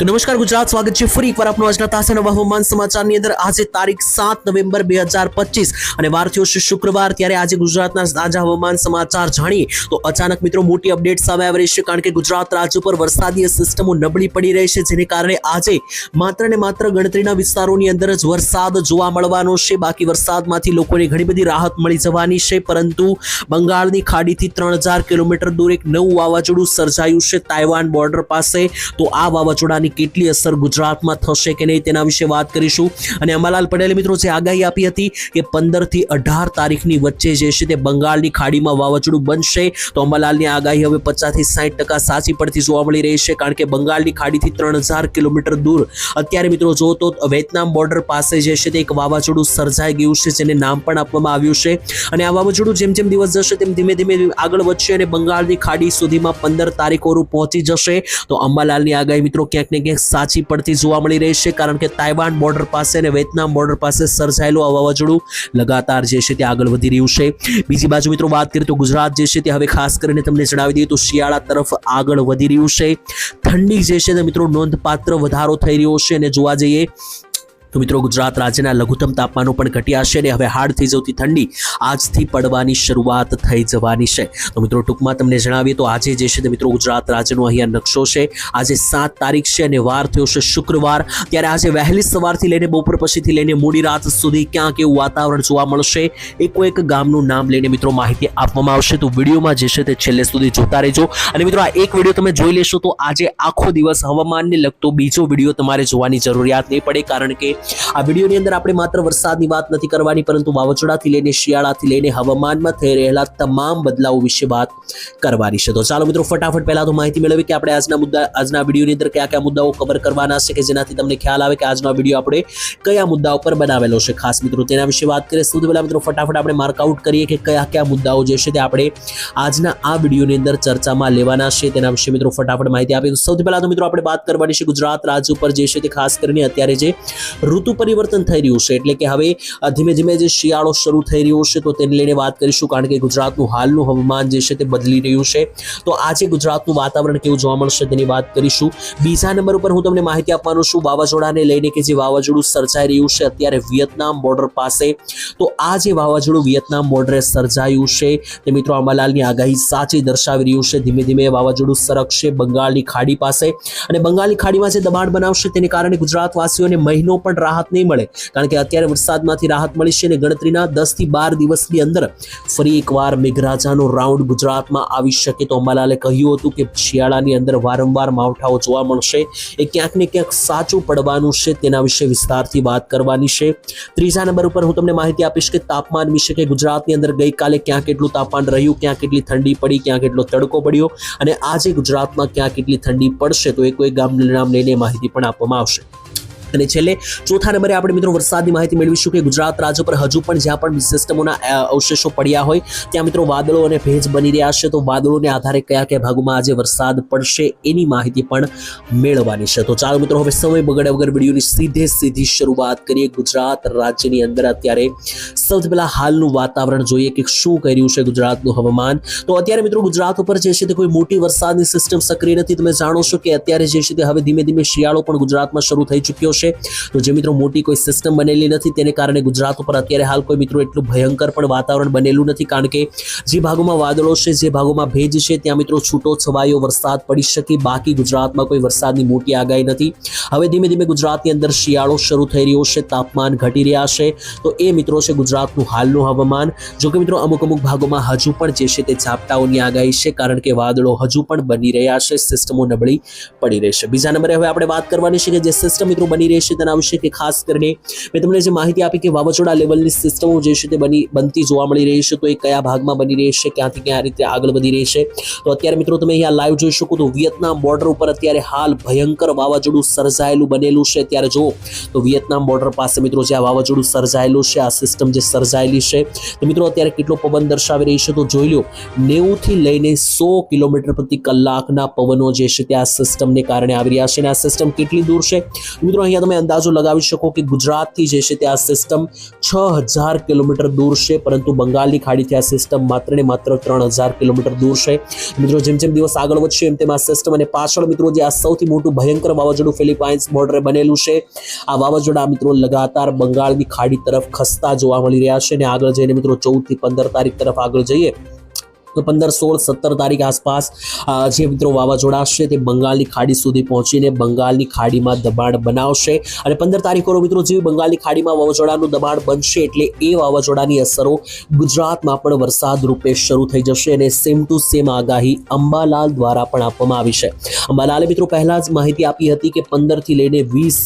તો નમસ્કાર, ગુજરાત. સ્વાગત છે ફરી એકવાર આપનું આજના તાજા નવા હવામાન સમાચારની અંદર. આજે તારીખ સાત નવેમ્બર બે હજાર પચીસ અને વાર થયો છે શુક્રવાર. ત્યારે આજે ગુજરાતના તાજા હવામાન સમાચાર જાણીએ તો અચાનક મિત્રો મોટી અપડેટ સામે આવી રહી છે, કારણ કે ગુજરાત રાજ્ય પર વરસાદીય સિસ્ટમો નબળી પડી રહી છે, જેને કારણે આજે માત્ર ને માત્ર ગણતરીના વિસ્તારોની અંદર જ વરસાદ જોવા મળવાનો છે. બાકી વરસાદમાંથી લોકોને ઘણી બધી રાહત મળી જવાની છે, પરંતુ બંગાળની ખાડીથી ત્રણ હજાર કિલોમીટર દૂર એક નવું વાવાઝોડું સર્જાયું છે, તાઇવાન બોર્ડર પાસે. તો આ વાવાઝોડાની કેટલી અસર ગુજરાતમાં થશે કે નહીં તેના વિશે વાત કરીશું. અને અંબાલાલ પટેલે મિત્રો જે આગાહી આપી હતી કે પંદરથી અઢાર તારીખની વચ્ચે જે છે તે બંગાળની ખાડીમાં વાવાઝોડું બનશે, તો અંબાલાલની આગાહી હવે પચાસથી સાઠ ટકા સાચી પડતી જોવા મળી રહી છે, કારણ કે બંગાળની ખાડીથી ત્રણ હજાર કિલોમીટર દૂર. અત્યારે મિત્રો જો તો વિયેતનામ બોર્ડર પાસે જે છે તે એક વાવાઝોડું સર્જાઈ ગયું છે, જેને નામ પણ આપવામાં આવ્યું છે. અને આ વાવાઝોડું જેમ જેમ દિવસ જશે તેમ ધીમે ધીમે આગળ વધશે અને બંગાળની ખાડી સુધીમાં પંદર તારીખોરું પહોંચી જશે. તો અંબાલાલની આગાહી મિત્રો ક્યાંક ને ક્યાંક સાચી પડતી જોવા મળી રહી છે, કારણ કે તાઇવાન બોર્ડર પાસે અને વિયેતનામ બોર્ડર પાસે સર્જાયેલું આ વાવાઝોડું લગાતાર જે છે તે આગળ વધી રહ્યું છે. બીજી બાજુ મિત્રો વાત કરીએ તો ગુજરાત જે છે તે હવે ખાસ કરીને તમને જણાવી દઈએ તો શિયાળા તરફ આગળ વધી રહ્યું છે. ઠંડી જે છે તે મિત્રો નોંધપાત્ર વધારો થઈ રહ્યો છે અને જોવા જઈએ તો મિત્રો, ગુજરાત રાજ્યના લઘુત્તમ તાપમાનો પણ ઘટ્યા છે અને હવે હાડ થઈ જતી ઠંડી આજથી પડવાની શરૂઆત થઈ જવાની છે. તો મિત્રો, ટૂંકમાં તમને જણાવીએ તો આજે જે છે તે મિત્રો, ગુજરાત રાજ્યનો અહીંયા નકશો છે. આજે સાત તારીખ છે અને વાર થયો છે શુક્રવાર. ત્યારે આજે વહેલી સવારથી લઈને બપોર પછીથી લઈને મોડી રાત સુધી ક્યાંક એવું વાતાવરણ જોવા મળશે. એકો એક ગામનું નામ લઈને મિત્રો માહિતી આપવામાં આવશે. તો વિડીયોમાં જે છે તે છેલ્લે સુધી જોતા રહેજો. અને મિત્રો, આ એક વીડિયો તમે જોઈ લેશો તો આજે આખો દિવસ હવામાનને લગતો બીજો વીડિયો તમારે જોવાની જરૂરિયાત નહીં પડે, કારણ કે આ વિડીયોની અંદર આપણે માત્ર વરસાદની વાત નથી કરવાની, પરંતુ વાવાઝોડાથી લઈને શિયાળાથી લઈને હવામાનમાં થઈ રહેલા તમામ બદલાવો વિશે વાત કરવાની છે. તો ચાલો મિત્રો, ફટાફટ પહેલા તો માહિતી મેળવી કે આપણે આજના મુદ્દા, આજના વિડીયોની અંદર કયા કયા મુદ્દાઓ કવર કરવાના છે કે જેનાથી તમને ખ્યાલ આવે કે આજનો વીડિયો આપણે કયા મુદ્દા ઉપર બનાવેલો છે. ખાસ મિત્રો, તેના વિશે વાત કરીએ. સૌથી પહેલા મિત્રો, ફટાફટ આપણે માર્કઆઉટ કરીએ કે કયા કયા મુદ્દાઓ જે છે તે આપણે આજના આ વિડીયોની અંદર ચર્ચામાં લેવાના છે. તેના વિશે મિત્રો, ફટાફટ માહિતી આપી સૌથી પહેલા તો મિત્રો, આપણે વાત કરવાની છે ગુજરાત રાજ્ય ઉપર જે છે તે ખાસ કરીને અત્યારે જે ઋતુ પરિવર્તન થઈ રહ્યું છે. એટલે કે હવે ધીમે ધીમે જે શિયાળો શરૂ થઈ રહ્યો છે, તો તેને લઈને વાત કરીશું, કારણ કે ગુજરાતનું હાલનું હવામાન જે છે તે બદલી રહ્યું છે. તો આજે ગુજરાતનું વાતાવરણ કેવું જોવા મળશે તેની વાત કરીશું. બીજા નંબર ઉપર હું તમને માહિતી આપવાનું છું. વાવાઝોડાને લઈને કે જે વાવાઝોડું સર્જાઈ રહ્યું છે, અત્યારે વિયેતનામ બોર્ડર પાસે. તો આ જે વાવાઝોડું વિયેતનામ બોર્ડરે સર્જાયું છે, તે મિત્રો અંબાલાલની આગાહી સાચી દર્શાવી રહ્યું છે. ધીમે ધીમે વાવાઝોડું સરકશે બંગાળની ખાડી પાસે. અને બંગાળની ખાડીમાં જે દબાણ બનાવશે, તેને કારણે ગુજરાતવાસીઓને મહિનો પણ રાહત નહીં મળે. કારણ કે અત્યારે વરસાદમાંથી રાહત મળી છે અને ગણતરીના દસથી બાર દિવસની અંદર ફરી એકવાર મેઘરાજાનો રાઉન્ડ ગુજરાતમાં આવી શકે. તો અંબાલાલે કહ્યું હતું કે શિયાળાની અંદર વારંવાર માવઠાઓ જોવા મળશે. એ ક્યાંક ને ક્યાંક સાચું પડવાનું છે તેના વિશે વિસ્તારથી વાત કરવાની છે. ત્રીજા નંબર ઉપર હું તમને માહિતી આપીશ કે તાપમાન વિશે કે ગુજરાતની અંદર ગઈકાલે ક્યાં કેટલું તાપમાન રહ્યું, ક્યાં કેટલી ઠંડી પડી, ક્યાં કેટલો તડકો પડ્યો અને આજે ગુજરાતમાં ક્યાં કેટલી ઠંડી પડશે, તો એ કોઈ ગામ નામ લઈને માહિતી પણ આપવામાં આવશે. અને છેલ્લે ચોથા નંબરે આપણે મિત્રો વરસાદની માહિતી મેળવીશું કે ગુજરાત રાજ્ય પર હજુ પણ જ્યાં પણ સિસ્ટમોના અવશેષો પડ્યા હોય, ત્યાં મિત્રો વાદળો અને ભેજ બની રહ્યા છે. તો વાદળોને આધારે કયા કયા ભાગોમાં આજે વરસાદ પડશે એની માહિતી પણ મેળવવાની છે. તો ચાલો મિત્રો, હવે સમય બગડ્યા વગર વિડીયોની સીધે સીધી શરૂઆત કરીએ. ગુજરાત રાજ્યની અંદર અત્યારે સૌથી પહેલાં હાલનું વાતાવરણ જોઈએ કે શું કર્યું છે ગુજરાતનું હવામાન. તો અત્યારે મિત્રો ગુજરાત ઉપર જે છે તે કોઈ મોટી વરસાદની સિસ્ટમ સક્રિય નથી. તમે જાણો છો કે અત્યારે જે છે તે હવે ધીમે ધીમે શિયાળો પણ ગુજરાતમાં શરૂ થઈ ચૂક્યો છે. તો જે મિત્રો મોટી કોઈ સિસ્ટમ બનેલી નથી, તેને કારણે ગુજરાત ઉપર અત્યારે હાલ કોઈ મિત્રો એટલું ભયંકર પણ વાતાવરણ બનેલું નથી. કારણ કે જે ભાગોમાં વાદળો છે, જે ભાગોમાં ભેજ છે, ત્યાં મિત્રો છૂટો છવાયો વરસાદ પડી શકે. બાકી ગુજરાતમાં કોઈ વરસાદની મોટી આગાહી નથી. હવે ધીમે ધીમે ગુજરાતની અંદર શિયાળો શરૂ થઈ રહ્યો છે, તાપમાન ઘટી રહ્યા છે. તો એ મિત્રો છે ગુજરાતનું હાલનું હવામાન. જો કે મિત્રો અમુક અમુક ભાગોમાં હજુ પણ જે છે તે ઝાપટાઓની આગાહી છે, કારણ કે વાદળો હજુ પણ બની રહ્યા છે સિસ્ટમો નબળી પડી રહેશે બીજા નંબરે હવે આપણે વાત કરવાની છે કે જે સિસ્ટમ મિત્રો બની રહી છે તેના વિશે કે ખાસ કરીને મેં તમને જે માહિતી આપી કે વાવાઝોડા લેવલની સિસ્ટમો જે છે તે બની બનતી જોવા મળી રહી છે, તો એ કયા ભાગમાં બની રહી છે, ક્યાંથી ક્યાં રીતે આગળ વધી રહી છે. તો અત્યારે મિત્રો તમે અહીંયા લાઈવ જોઈ શકો તો વિયેતનામ બોર્ડર ઉપર અત્યારે હાલ ભયંકર વાવાઝોડું સર્જાયેલું બનેલું છે. ત્યારે જો તો વિયેતનામ બોર્ડર પાસે મિત્રો જે આ વાવાઝોડું સર્જાયેલું છે, આ સિસ્ટમ જે સર્જાયેલી છે, તો મિત્રો અત્યારે કેટલો પવન દર્શાવી રહી છે તો જોઈ લો, નેવુંથી લઈને સો કિલોમીટર પ્રતિ કલાકના પવનો જે છે તે આ સિસ્ટમને કારણે આવી રહ્યા છે અને આ સિસ્ટમ કેટલી દૂર છે? મિત્રો અહીંયા અહીંયા તમે અંદાજો લગાવી શકો કે ગુજરાતથી જે છે તે આ સિસ્ટમ છ હજાર કિલોમીટર દૂર છે, પરંતુ બંગાળની ખાડીથી આ સિસ્ટમ માત્ર ને માત્ર ત્રણ હજાર કિલોમીટર દૂર છે. મિત્રો, જેમ જેમ દિવસ આગળ વધશે, એમ તેમ આ સિસ્ટમ અને પાછળ મિત્રો, જે આ સૌથી મોટું ભયંકર વાવાઝોડું ફિલિપાઇન્સ બોર્ડરે બનેલું છે. આ વાવાઝોડા મિત્રો લગાતાર બંગાળની ખાડી તરફ ખસતા જોવા મળી રહ્યા છે અને આગળ જઈને મિત્રો ચૌદથી પંદર તારીખ તરફ આગળ જઈએ. તો પંદર, સોળ, સત્તર તારીખ આસપાસ જે મિત્રો વાવાઝોડા છે તે બંગાળની ખાડી સુધી પહોંચીને બંગાળની ખાડીમાં દબાણ બનાવશે. અને પંદર તારીખો મિત્રો જેવી બંગાળની ખાડીમાં વાવાઝોડાનું દબાણ બનશે એટલે એ વાવાઝોડાની અસરો ગુજરાતમાં પણ વરસાદ રૂપે શરૂ થઈ જશે અને સેમ ટુ સેમ આગાહી અંબાલાલ દ્વારા પણ આપવામાં આવી છે. અંબાલાલે મિત્રો પહેલા જ માહિતી આપી હતી કે પંદરથી લઈને વીસ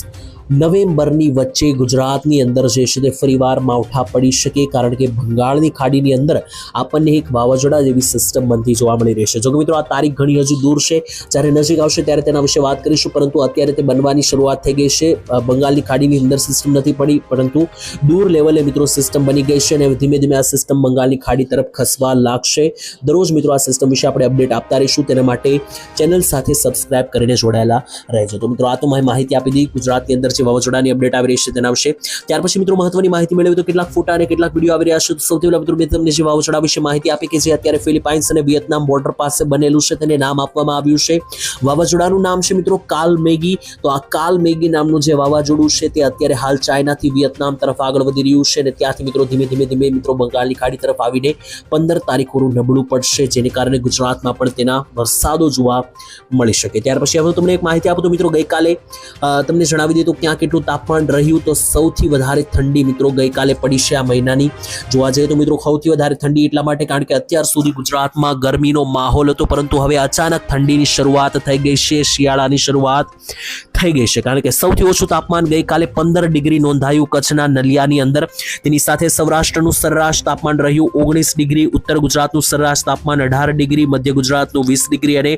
નવેમ્બરની વચ્ચે ગુજરાતની અંદર જે છે તે ફરીવાર માવઠા પડી શકે કારણ કે બંગાળની ખાડીની અંદર આપણને એક વાવાઝોડા જેવી સિસ્ટમ બનતી જોવા મળી રહેશે જો મિત્રો, આ તારીખ ઘણી હજુ દૂર છે. જ્યારે નજીક આવશે ત્યારે તેના વિશે વાત કરીશું, પરંતુ અત્યારે તે બનવાની શરૂઆત થઈ ગઈ છે. બંગાળની ખાડીની અંદર સિસ્ટમ નથી પડી, પરંતુ દૂર લેવલે મિત્રો સિસ્ટમ બની ગઈ છે અને ધીમે ધીમે આ સિસ્ટમ બંગાળની ખાડી તરફ ખસવા લાગશે. દરરોજ મિત્રો આ સિસ્ટમ વિશે આપણે અપડેટ આપતા રહીશું. તેના માટે ચેનલ સાથે સબસ્ક્રાઇબ કરીને જોડાયેલા રહેજો. તો મિત્રો, આ તો માહિતી આપી દીધી. ગુજરાતની અંદર જે વાવાઝોડાની અપડેટ આવી રહી છે તેના વિશે. ત્યાર પછી મિત્રો મહત્વની માહિતી મેળવી તો કેટલાક ફોટા અને કેટલાક વીડિયો આવી રહ્યા છે. સૌથી પહેલા મિત્રો મેં તમને જે વાવાઝોડા વિશે માહિતી આપી કે જે અત્યારે ફિલિપાઇન્સ અને વિયેતનામ બોર્ડર પાસે બનેલું છે તેને નામ આપવામાં આવ્યું છે. વાવાઝોડાનું નામ છે મિત્રો કાલ મેગી તો આ કાલ મેગી નામનું જે વાવાઝોડું છે તે અત્યારે હાલ ચાઇનાથી વિયેતનામ તરફ આગળ વધી રહ્યું છે અને ત્યાંથી મિત્રો ધીમે ધીમે ધીમે મિત્રો બંગાળની ખાડી તરફ આવીને પંદર તારીખોનું નબળું પડશે, જેને કારણે ગુજરાતમાં પણ તેના વરસાદો જોવા મળી શકે. ત્યાર પછી હવે તમને એક માહિતી આપું તો મિત્રો ગઈકાલે તમને જણાવી દઈએ તો ક્યાં કેટલું તાપમાન રહ્યું તો સૌથી વધારે ઠંડી મિત્રો ગઈકાલે પડી છે આ મહિનાની. જોવા જઈએ તો મિત્રો સૌથી વધારે ઠંડી એટલા માટે કારણ કે અત્યાર સુધી ગુજરાતમાં ગરમીનો માહોલ હતો, પરંતુ હવે અચાનક ઠંડીની શરૂઆત થઈ ગઈ છે, શિયાળાની શરૂઆત. થઈ ગઈ છે. કારણ કે સૌથી ઓછું તાપમાન ગઈકાલે પંદર ડિગ્રી નોંધાયું કચ્છના નલિયાની અંદર. તેની સાથે સૌરાષ્ટ્રનું સરેરાશ તાપમાન રહ્યું ઓગણીસ ડિગ્રી, ઉત્તર ગુજરાતનું સરેરાશ તાપમાન અઢાર ડિગ્રી, મધ્ય ગુજરાતનું વીસ ડિગ્રી અને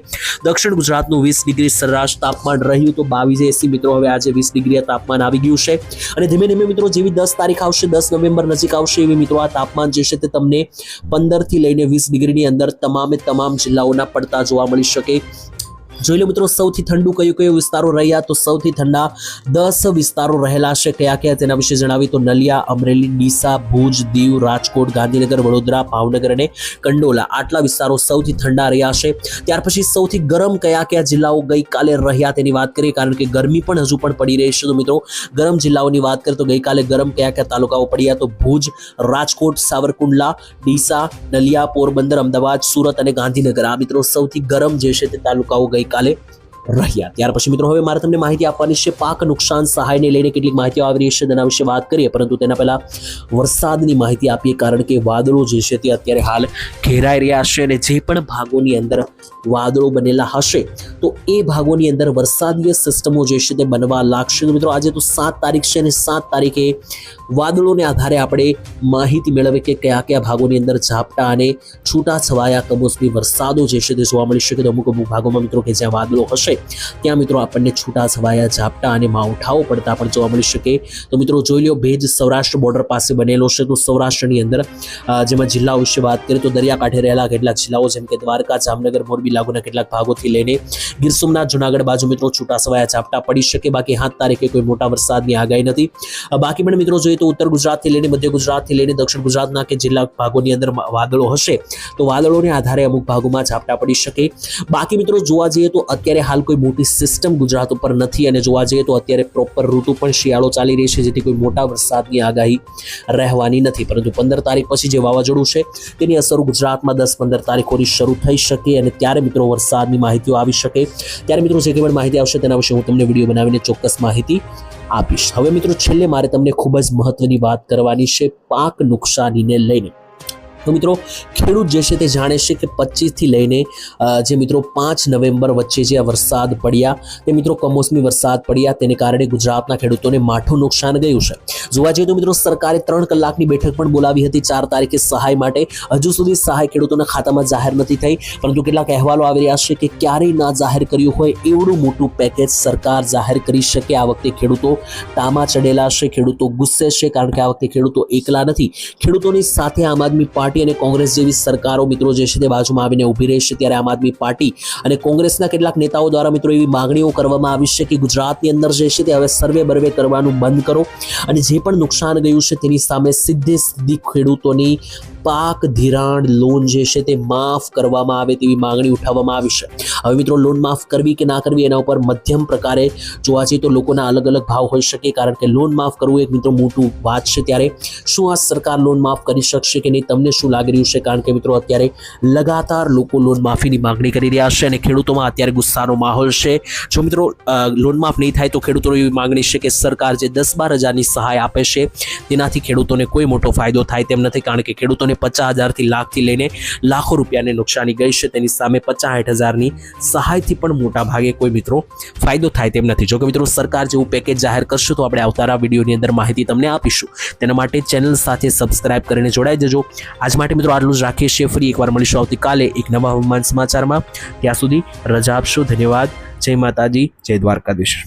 દક્ષિણ ગુજરાતનું વીસ ડિગ્રી સરેરાશ તાપમાન રહ્યું. તો બાવીસ એસી મિત્રો, હવે આજે વીસ ડિગ્રી તાપમાન આવી ગયું છે. અને ધીમે ધીમે મિત્રો, જેવી દસ તારીખ આવશે, દસ નવેમ્બર નજીક આવશે, એવી મિત્રો આ તાપમાન જે છે તે તમને પંદરથી લઈને વીસ ડિગ્રીની અંદર તમામે તમામ જિલ્લાઓના પડતા જોવા મળી શકે. જોઈ લો મિત્રો, સૌથી ઠંડુ કયું કયું વિસ્તારો રહ્યા? તો સૌથી ઠંડા દસ વિસ્તારો રહેલા છે. કયા કયા? તેના વિશે જણાવી તો નલિયા, અમરેલી, ડીસા, ભુજ, દીવ, રાજકોટ, ગાંધીનગર, વડોદરા, ભાવનગર અને કંડોલા આટલા વિસ્તારો સૌથી ઠંડા રહ્યા છે. ત્યાર પછી સૌથી ગરમ કયા કયા જિલ્લાઓ ગઈકાલે રહ્યા તેની વાત કરીએ, કારણ કે ગરમી પણ હજુ પણ પડી રહી છે. તો મિત્રો, ગરમ જિલ્લાઓની વાત કરીએ તો ગઈકાલે ગરમ કયા કયા તાલુકાઓ પડ્યા? તો ભુજ, રાજકોટ, સાવરકુંડલા, ડીસા, નલિયા, પોરબંદર, અમદાવાદ, સુરત અને ગાંધીનગર. આ મિત્રો, સૌથી ગરમ જે છે તે તાલુકાઓ ગઈકાલે રહ્યા. ત્યાર પછી મિત્રો હવે મારે તમને માહિતી આપવાની છે, પાક નુકસાન સહાયને લઈને કેટલીક માહિતીઓ આવી છે, તેના વિશે વાત કરીએ, પરંતુ તેના પહેલાં વરસાદની માહિતી આપીએ, કારણ કે વાદળો જે છે તે અત્યારે હાલ ઘેરાઈ રહ્યા છે અને જે પણ ભાગોની અંદર વાદળો બનેલા હશે, તો એ ભાગોની અંદર વરસાદીય સિસ્ટમો જે છે તે બનવા લાગશે. તો મિત્રો, આજે તો સાત તારીખ છે અને સાત તારીખે વાદળોને આધારે આપણે માહિતી મેળવે કે કયા કયા ભાગોની અંદર ઝાપટા અને છૂટા છવાયા કમોસમી વરસાદો જે છે તે જોવા મળી શકે તો અમુક અમુક ભાગોમાં મિત્રો કે જ્યાં વાદળો હશે, ત્યાં મિત્રો આપણને છૂટા છવાયા ઝાપટા અને માવઠાઓ પડતા પણ જોવા મળી શકે. તો મિત્રો જોઈ લો ભેજ સૌરાષ્ટ્ર બોર્ડર પાસે બનેલો છે. તો સૌરાષ્ટ્રની અંદર જેમાં જિલ્લાઓ વિશે વાત કરીએ તો દરિયાકાંઠે રહેલા કેટલાક જિલ્લાઓ જેમ કે દ્વારકા, જામનગર, મોરબી લાગુના કેટલાક ભાગોથી લઈને ગીર સોમનાથ, જુનાગઢ બાજુ મિત્રો છૂટા છવાયા ઝાપટા પડી શકે. બાકી સાત તારીખે કોઈ મોટા વરસાદની આગાહી નથી. બાકી પણ મિત્રો જોઈએ તો ઉત્તર ગુજરાતથી લઈને મધ્ય ગુજરાતથી લઈને દક્ષિણ ગુજરાતના કે જિલ્લા ભાગોની અંદર વાદળો હશે, તો વાદળોને આધારે અમુક ભાગોમાં ઝાપટા પડી શકે. બાકી મિત્રો જોવા જઈએ તો અત્યારે હાલ કોઈ મોટી સિસ્ટમ ગુજરાત ઉપર નથી અને જોવા જઈએ તો અત્યારે પ્રોપર ઋતુ પણ શિયાળો ચાલી રહી છે, જેથી કોઈ મોટા વરસાદની આગાહી રહેવાની નથી. પરંતુ પંદર તારીખ પછી જે વાવાઝોડું છે, તેની અસર ગુજરાતમાં દસ પંદર તારીખોની શરૂ થઈ શકે અને ત્યારે મિત્રો વરસાદની માહિતીઓ આવી શકે. ત્યારે મિત્રો જે કંઈ પણ માહિતી આવશે તેના વિશે હું તમને વીડિયો બનાવીને ચોક્કસ માહિતી આપીશ. હવે મિત્રો, છેલ્લે મારે તમને ખૂબ જ મહત્વની વાત કરવાની છે, પાક નુકસાનીને લઈને. તો મિત્રો, ખેડૂત જે છે તે જાણે છે કે પચીસથી લઈને જે મિત્રો પાંચ નવેમ્બર વચ્ચે જે વરસાદ પડ્યા, તે મિત્રો કમોસમી વરસાદ પડ્યા, તેને કારણે ગુજરાતના ખેડૂતોને માઠું નુકસાન ગયું છે. જોવા જઈએ તો મિત્રો, સરકારે ત્રણ કલાકની બેઠક પણ બોલાવી હતી ચાર તારીખે સહાય માટે. હજુ સુધી સહાય ખેડૂતોના ખાતામાં જાહેર નથી થઈ, પરંતુ કેટલાક અહેવાલો આવી રહ્યા છે કે ક્યારેય ના જાહેર કર્યું હોય એવડું મોટું પેકેજ સરકાર જાહેર કરી શકે. આ વખતે ખેડૂતો તામાં ચડેલા છે, ખેડૂતો ગુસ્સે છે, કારણ કે આ વખતે ખેડૂતો એકલા નથી. ખેડૂતોની સાથે આમ આદમી પાર્ટી પાર્ટી અને કોંગ્રેસ જેવી સરકારો મિત્રો જે છે તે બાજુમાં આવીને ઊભી રહેશે ત્યારે આમ આદમી પાર્ટી અને કોંગ્રેસના કેટલાક નેતાઓ દ્વારા મિત્રો એવી માગણીઓ કરવામાં આવી છે કે ગુજરાતની અંદર જે છે તે હવે સર્વે બર્વે કરવાનું બંધ કરો અને જે પણ નુકસાન ગયું છે તેની સામે સીધે સીધી ખેડૂતોની પાક ધિરાણ લોન જે છે તે માફ કરવામાં આવે તેવી માંગણી ઉઠાવવામાં આવી છે. હવે મિત્રો લોન માફ કરવી કે ના કરવી એના ઉપર મધ્યમ પ્રકારે જોવા જઈએ તો લોકોના અલગ અલગ ભાવ હોઈ શકે, કારણ કે લોન માફ કરવું એક મિત્રો મોટું વાત છે. ત્યારે શું આ સરકાર લોન માફ કરી શકશે કે નહીં, તમને શું લાગી રહ્યું છે? કારણ કે મિત્રો, અત્યારે લગાતાર લોકો લોન માફીની માંગણી કરી રહ્યા છે અને ખેડૂતોમાં અત્યારે ગુસ્સાનો માહોલ છે. જો મિત્રો લોન માફ નહીં થાય તો ખેડૂતોની એવી માંગણી છે કે સરકાર જે દસ બાર હજારની સહાય આપે છે, તેનાથી ખેડૂતોને કોઈ મોટો ફાયદો થાય તેમ નથી, કારણ કે ખેડૂતોને પચાસ હજારથી લાખથી લઈને લાખો રૂપિયાની નુકસાની ગઈ છે. તેની સામે પચાસ હજારની સહાયથી પણ મોટા ભાગે કોઈ મિત્રો ફાયદો થાય તેમ નથી. જોકે મિત્રો, સરકાર જેવું પેકેજ જાહેર કરશે તો આપણે આવતારા વિડીયોની અંદર માહિતી તમને આપીશું. તેના માટે ચેનલ સાથે સબસ્ક્રાઇબ કરીને જોડાઈ જજો. આજ માટે મિત્રો આટલું જ રાખીએ છીએ. ફરી એકવાર મળીશું આવતીકાલે એક નવા હવામાન સમાચારમાં. ત્યાં સુધી રજા આપશો. ધન્યવાદ. જય માતાજી. જય દ્વારકાધીશ.